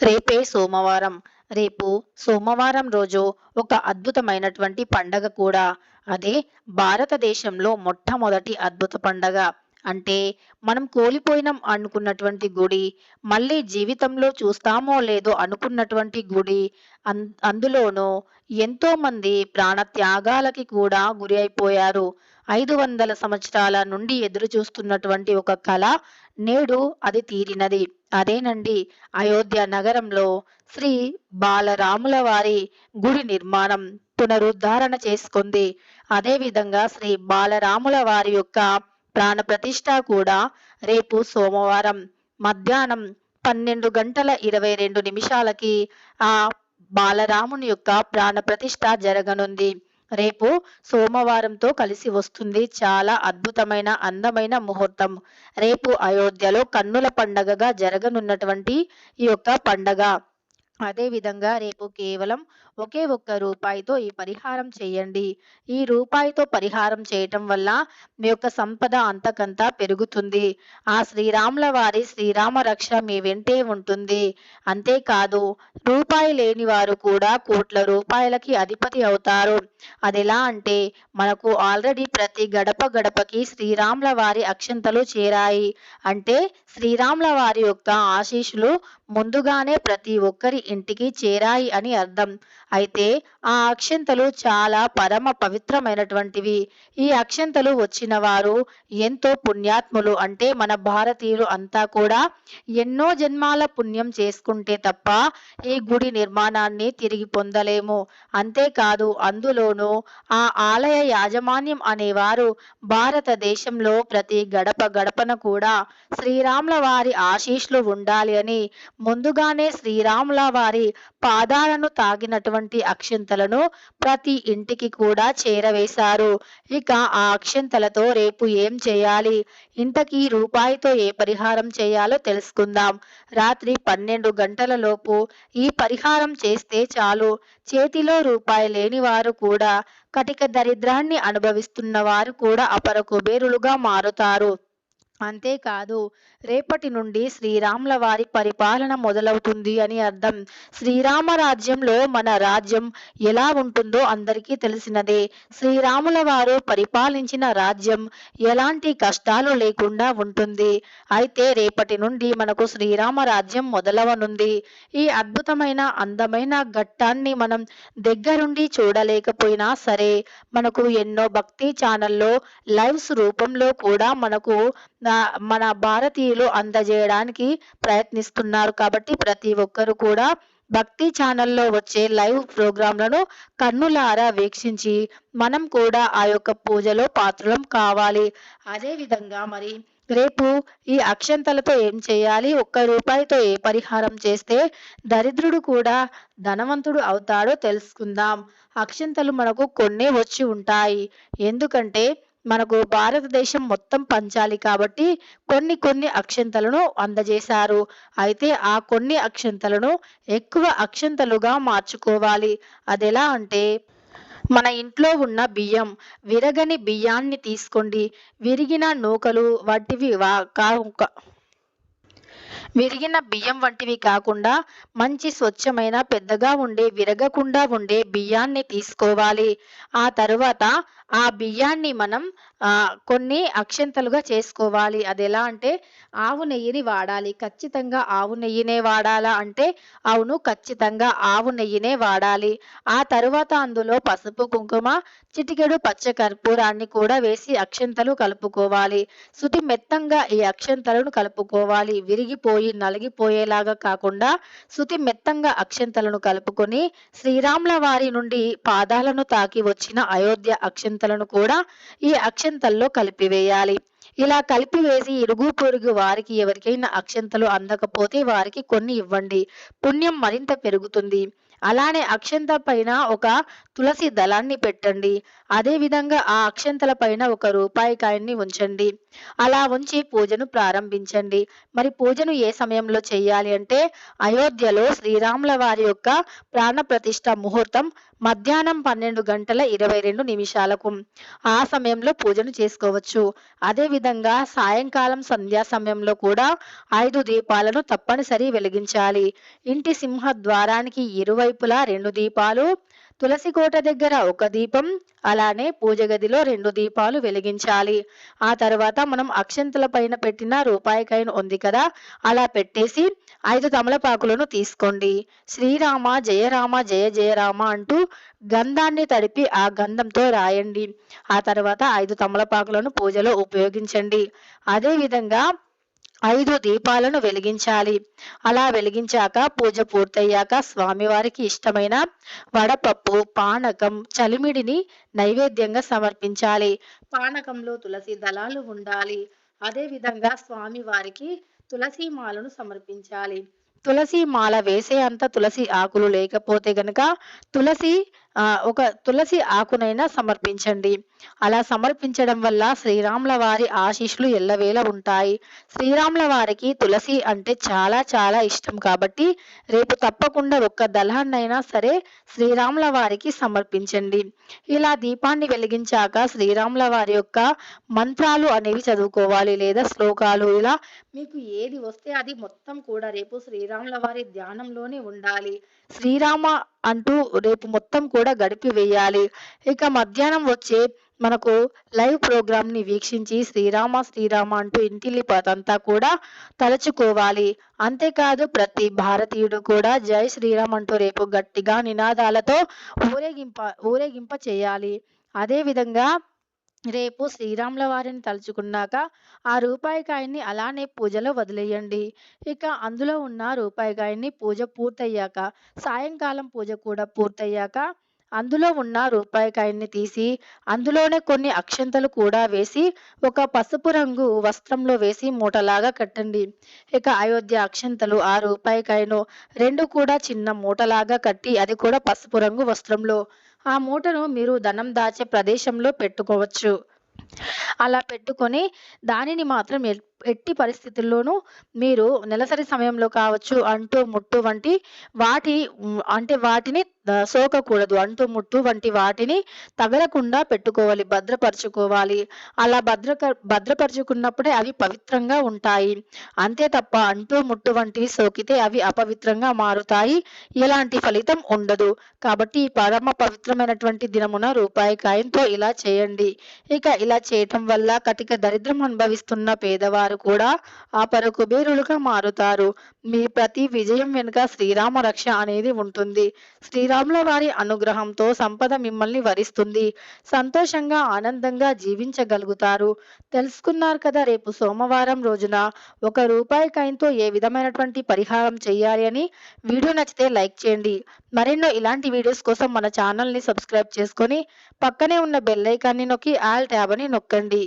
రేపే సోమవారం. రేపు సోమవారం రోజు ఒక అద్భుతమైనటువంటి పండగ కూడా. అదే భారతదేశంలో మొట్టమొదటి అద్భుత పండగ. అంటే మనం కోల్పోయినాం అనుకున్నటువంటి గుడి మళ్ళీ జీవితంలో చూస్తామో లేదో అనుకున్నటువంటి గుడి అన్ అందులోనూ ఎంతో మంది ప్రాణత్యాగాలకి కూడా గురి అయిపోయారు. ఐదు వందల సంవత్సరాల నుండి ఎదురు చూస్తున్నటువంటి ఒక కళ నేడు అది తీరినది. అదేనండి. అయోధ్య నగరంలో శ్రీ బాలరాముల వారి గుడి నిర్మాణం పునరుద్ధారణ చేసుకుంది. అదేవిధంగా శ్రీ బాలరాముల వారి యొక్క ప్రాణ ప్రతిష్ట కూడా రేపు సోమవారం మధ్యాహ్నం పన్నెండు గంటల ఇరవై రెండు నిమిషాలకి ఆ బాలరాముని యొక్క ప్రాణ ప్రతిష్ట జరగనుంది. రేపు సోమవారంతో కలిసి వస్తుంది. చాలా అద్భుతమైన అందమైన ముహూర్తం. రేపు అయోధ్యలో కన్నుల పండగగా జరగనున్నటువంటి ఈ యొక్క పండగ. అదేవిధంగా రేపు కేవలం ఒకే ఒక్క రూపాయితో ఈ పరిహారం చేయండి. ఈ రూపాయితో పరిహారం చేయటం వల్ల మీ యొక్క సంపద అంతకంతా పెరుగుతుంది. ఆ శ్రీరాముల వారి శ్రీరామ రక్ష మీ వెంటే ఉంటుంది. అంతేకాదు రూపాయి లేని వారు కూడా కోట్ల రూపాయలకి అధిపతి అవుతారు. అది ఎలా అంటే మనకు ఆల్రెడీ ప్రతి గడప గడపకి శ్రీరాముల వారి అక్షంతలు చేరాయి. అంటే శ్రీరాముల వారి యొక్క ఆశీస్సులు ముందుగానే ప్రతి ఒక్కరి ఇంటికి చేరాయి అని అర్థం. అయితే ఆ అక్షంతలు చాలా పరమ పవిత్రమైనటువంటివి. ఈ అక్షంతలు వచ్చిన వారు ఎంతో పుణ్యాత్ములు అంటే మన భారతీయులు అంతా కూడా ఎన్నో జన్మాల పుణ్యం చేసుకుంటే తప్ప ఈ గుడి నిర్మాణాన్ని తిరిగి పొందలేము. అంతేకాదు అందులోనూ ఆ ఆలయ యాజమాన్యం అనేవారు భారతదేశంలో ప్రతి గడప గడపన కూడా శ్రీరాముల వారి ఆశీస్సులు ఉండాలి అని ముందుగానే శ్రీరాముల వారి పాదాలను తాగినటువంటి అక్షంతలను ప్రతి ఇంటికి కూడా చేరవేశారు. ఇక ఆ అక్షంతలతో రేపు ఏం చేయాలి? ఇంతకీ రూపాయితో ఏ పరిహారం చేయాలో తెలుసుకుందాం. రాత్రి పన్నెండు గంటల లోపు ఈ పరిహారం చేస్తే చాలు. చేతిలో రూపాయి లేని వారు కూడా కటిక దరిద్రాన్ని అనుభవిస్తున్న వారు కూడా అపర కుబేరులుగా మారుతారు. అంతేకాదు రేపటి నుండి శ్రీరాముల వారి పరిపాలన మొదలవుతుంది అని అర్థం. శ్రీరామ రాజ్యంలో మన రాజ్యం ఎలా ఉంటుందో అందరికీ తెలిసినదే. శ్రీరాముల వారు పరిపాలించిన రాజ్యం ఎలాంటి కష్టాలు లేకుండా ఉంటుంది. అయితే రేపటి నుండి మనకు శ్రీరామ రాజ్యం మొదలవనుంది. ఈ అద్భుతమైన అందమైన ఘట్టాన్ని మనం దగ్గరుండి చూడలేకపోయినా సరే మనకు ఎన్నో భక్తి ఛానల్లో లైవ్స్ రూపంలో కూడా మనకు మన భారతీయులు అందజేయడానికి ప్రయత్నిస్తున్నారు కాబట్టి ప్రతి ఒక్కరు కూడా భక్తి ఛానల్లో వచ్చే లైవ్ ప్రోగ్రాంలను కన్నులారా వీక్షించి మనం కూడా ఆ యొక్క పూజలో పాత్రలం కావాలి. అదే విధంగా మరి రేపు ఈ అక్షంతలతో ఏం చేయాలి? ఒక్క రూపాయితో ఏ పరిహారం చేస్తే దరిద్రుడు కూడా ధనవంతుడు అవుతాడో తెలుసుకుందాం. అక్షంతలు మనకు కొన్నే వచ్చి ఉంటాయి. ఎందుకంటే మనకు భారతదేశం మొత్తం పంచాలి కాబట్టి కొన్ని కొన్ని అక్షంతలను అందజేశారు. అయితే ఆ కొన్ని అక్షంతలను ఎక్కువ అక్షంతలుగా మార్చుకోవాలి. అదెలా అంటే మన ఇంట్లో ఉన్న బియ్యం విరగని బియ్యాన్ని తీసుకోండి. విరిగిన నూకలు వంటివి వా కా- విరిగిన బియ్యం వంటివి కాకుండా మంచి స్వచ్ఛమైన పెద్దగా ఉండే విరగకుండా ఉండే బియ్యాన్ని తీసుకోవాలి. ఆ తరువాత ఆ బియ్యాన్ని మనం కొన్ని అక్షంతలుగా చేసుకోవాలి. అది ఎలా అంటే ఆవు నెయ్యిని వాడాలి. ఖచ్చితంగా ఆవు నెయ్యినే వాడాలా అంటే అవును ఖచ్చితంగా ఆవు నెయ్యినే వాడాలి. ఆ తరువాత అందులో పసుపు కుంకుమ చిటికెడు పచ్చ కర్పూరాన్ని కూడా వేసి అక్షంతలు కలుపుకోవాలి. శుతి మెత్తంగా ఈ అక్షంతలను కలుపుకోవాలి. విరిగిపోయి నలిగిపోయేలాగా కాకుండా శృతి మెత్తంగా అక్షంతలను కలుపుకొని శ్రీరాముల వారి నుండి పాదాలను తాకి వచ్చిన అయోధ్య అక్షంతలను కూడా ఈ అక్షంతల్లో కలిపివేయాలి. ఇలా కలిపివేసి ఇరుగు పొరుగు వారికి ఎవరికైనా అక్షంతలు అందకపోతే వారికి కొన్ని ఇవ్వండి. పుణ్యం మరింత పెరుగుతుంది. అలానే అక్షంత పైన ఒక తులసి దళాన్ని పెట్టండి. అదేవిధంగా ఆ అక్షంతల పైన ఒక రూపాయి కాయన్ని ఉంచండి. అలా ఉంచి పూజను ప్రారంభించండి. మరి పూజను ఏ సమయంలో చేయాలి అంటే అయోధ్యలో శ్రీరాముల వారి యొక్క ప్రాణ ప్రతిష్ట ముహూర్తం మధ్యాహ్నం పన్నెండు గంటల ఇరవై రెండు నిమిషాలకు. ఆ సమయంలో పూజను చేసుకోవచ్చు. అదేవిధంగా సాయంకాలం సంధ్యా సమయంలో కూడా ఐదు దీపాలను తప్పనిసరి వెలిగించాలి. ఇంటి సింహ ద్వారానికి ఇరువైపులా రెండు దీపాలు తులసి కోట దగ్గర ఒక దీపం అలానే పూజ గదిలో రెండు దీపాలు వెలిగించాలి. ఆ తర్వాత మనం అక్షంతల పైన పెట్టిన రూపాయి కాయిన్ ఉంది కదా అలా పెట్టేసి ఐదు తమలపాకులను తీసుకోండి. శ్రీరామ జయరామ జయ జయరామ అంటూ గంధాన్ని తడిపి ఆ గంధంతో రాయండి. ఆ తర్వాత ఐదు తమలపాకులను పూజలో ఉపయోగించండి. అదే విధంగా ఐదు దీపాలను వెలిగించాలి. అలా వెలిగించాక పూజ పూర్తయ్యాక స్వామివారికి ఇష్టమైన వడపప్పు పానకం చలిమిడిని నైవేద్యంగా సమర్పించాలి. పానకంలో తులసి దళాలు ఉండాలి. అదేవిధంగా స్వామివారికి తులసి మాలను సమర్పించాలి. తులసి మాల వేసే అంత తులసి ఆకులు లేకపోతే గనక తులసి ఒక తులసి ఆకునైనా సమర్పించండి. అలా సమర్పించడం వల్ల శ్రీరాముల వారి ఆశీస్సులు ఎల్లవేళ ఉంటాయి. శ్రీరాముల వారికి తులసి అంటే చాలా చాలా ఇష్టం కాబట్టి రేపు తప్పకుండా ఒక్క దళాన్నైనా సరే శ్రీరాముల వారికి సమర్పించండి. ఇలా దీపాన్ని వెలిగించాక శ్రీరాముల వారి యొక్క మంత్రాలు అనేవి చదువుకోవాలి లేదా శ్లోకాలు ఇలా మీకు ఏది వస్తే అది మొత్తం కూడా రేపు శ్రీరాముల వారి ధ్యానంలోనే ఉండాలి. శ్రీరామ అంటూ రేపు మొత్తం కూడా గడిపి వేయాలి. ఇక మధ్యాహ్నం వచ్చే మనకు లైవ్ ప్రోగ్రామ్ని వీక్షించి శ్రీరామ శ్రీరామ అంటూ ఇంటిల్లిపాతంతా కూడా తలుచుకోవాలి. అంతేకాదు ప్రతి భారతీయుడు కూడా జై శ్రీరామ్ అంటూ రేపు గట్టిగా నినాదాలతో ఊరేగింప ఊరేగింప చేయాలి. అదేవిధంగా రేపు శ్రీరాముల వారిని తలుచుకున్నాక ఆ రూపాయి కాయని అలానే పూజలో వదిలేయండి. ఇక అందులో ఉన్న రూపాయి కాయని పూజ పూర్తయ్యాక సాయంకాలం పూజ కూడా పూర్తయ్యాక అందులో ఉన్న రూపాయి కాయన్ని తీసి అందులోనే కొన్ని అక్షంతలు కూడా వేసి ఒక పసుపు రంగు వస్త్రంలో వేసి మూటలాగా కట్టండి. ఇక అయోధ్య అక్షంతలు ఆ రూపాయి కాయను రెండు కూడా చిన్న మూటలాగా కట్టి అది కూడా పసుపు రంగు వస్త్రంలో. ఆ మూటను మీరు ధనం దాచే ప్రదేశంలో పెట్టుకోవచ్చు. అలా పెట్టుకొని దానిని మాత్రం ఎట్టి పరిస్థితుల్లోనూ మీరు నెలసరి సమయంలో కావచ్చు అంటూ ముట్టు వంటి వాటి అంటే వాటిని సోకకూడదు. అంటుముట్టు వంటి వాటిని తగలకుండా పెట్టుకోవాలి భద్రపరచుకోవాలి. అలా భద్రక భద్రపరచుకున్నప్పుడే అవి పవిత్రంగా ఉంటాయి. అంతే తప్ప అంటూ ముట్టు వంటివి సోకితే అవి అపవిత్రంగా మారుతాయి. ఎలాంటి ఫలితం ఉండదు. కాబట్టి ఈ పరమ పవిత్రమైనటువంటి దినమున రూపాయి కాయంతో ఇలా చేయండి. ఇక ఇలా చేయటం వల్ల కటిక దరిద్రం అనుభవిస్తున్న పేదవారు కూడా ఆ పర కుబేరులుగా మారుతారు. మీ ప్రతి విజయం వెనుక శ్రీరామ రక్ష అనేది ఉంటుంది. శ్రీ శ్రీరాముల వారి అనుగ్రహంతో సంపద మిమ్మల్ని వరిస్తుంది. సంతోషంగా ఆనందంగా జీవించగలుగుతారు. తెలుసుకున్నారు కదా రేపు సోమవారం రోజున ఒక రూపాయి కాయంతో ఏ విధమైనటువంటి పరిహారం చేయాలి అని? వీడియో నచ్చితే లైక్ చేయండి. మరెన్నో ఇలాంటి వీడియోస్ కోసం మన ఛానల్ని సబ్స్క్రైబ్ చేసుకొని పక్కనే ఉన్న బెల్ ఐకాన్ని నొక్కి ఆల్ ట్యాబ్ అని నొక్కండి.